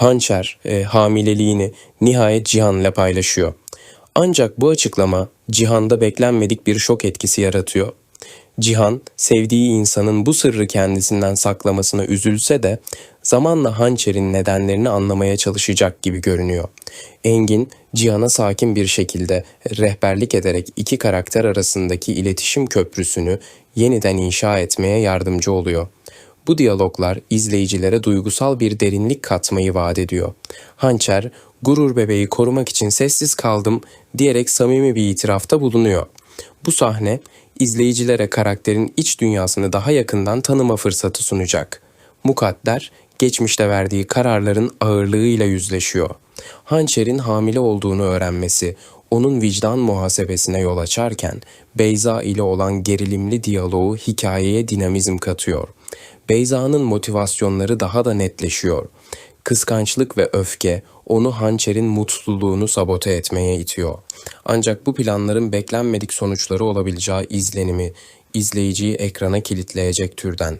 Hançer e, hamileliğini nihayet Cihan'la paylaşıyor. Ancak bu açıklama Cihan'da beklenmedik bir şok etkisi yaratıyor. Cihan, sevdiği insanın bu sırrı kendisinden saklamasına üzülse de zamanla hançerin nedenlerini anlamaya çalışacak gibi görünüyor. Engin, Cihan'a sakin bir şekilde rehberlik ederek iki karakter arasındaki iletişim köprüsünü yeniden inşa etmeye yardımcı oluyor. Bu diyaloglar izleyicilere duygusal bir derinlik katmayı vaat ediyor. Hançer, gurur bebeği korumak için sessiz kaldım diyerek samimi bir itirafta bulunuyor. Bu sahne izleyicilere karakterin iç dünyasını daha yakından tanıma fırsatı sunacak. Mukadder, geçmişte verdiği kararların ağırlığıyla yüzleşiyor. Hançer'in hamile olduğunu öğrenmesi, onun vicdan muhasebesine yol açarken Beyza ile olan gerilimli diyaloğu hikayeye dinamizm katıyor. Beyza'nın motivasyonları daha da netleşiyor. Kıskançlık ve öfke onu hançerin mutluluğunu sabote etmeye itiyor. Ancak bu planların beklenmedik sonuçları olabileceği izlenimi izleyiciyi ekrana kilitleyecek türden.